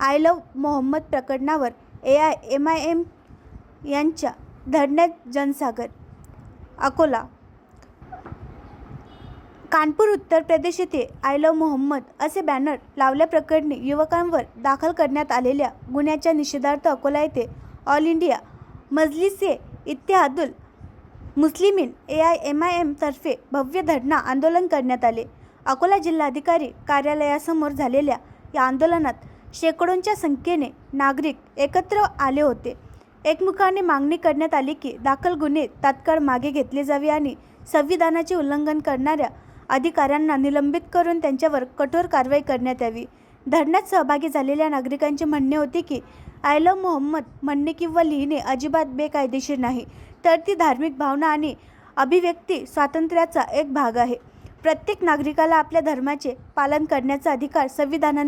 I love Muhammad प्रकरणावर A I M I M यांच्या धरण्यात जनसागर अकोला. कानपूर उत्तर प्रदेश येथे आय लव्ह मोहम्मद असे बॅनर लावल्याप्रकरणी युवकांवर दाखल करण्यात आलेल्या गुन्ह्याच्या निषेधार्थ अकोला येथे All India Majlise Ittehadul Muslimeen A I M I एमतर्फे भव्य धरणा आंदोलन करण्यात आले. अकोला जिल्हाधिकारी कार्यालयासमोर झालेल्या या आंदोलनात शेकडोंच्या संख्येने नागरिक एकत्र आले होते. एकमुखाने मागणी करण्यात आली की दाखल गुन्हे तात्काळ मागे घेतले जावे आणि संविधानाचे उल्लंघन करणाऱ्या अधिकाऱ्यांना निलंबित करून त्यांच्यावर कठोर कारवाई करण्यात यावी. धरण्यात सहभागी झालेल्या नागरिकांचे म्हणणे होते की आय लव मोहम्मद म्हणणे किंवा लिहिणे अजिबात बेकायदेशीर नाही तर ती धार्मिक भावना आणि अभिव्यक्ती स्वातंत्र्याचा एक भाग आहे. प्रत्येक नागरिकाला आपल्या धर्माचे पालन करण्याचा अधिकार संविधानाने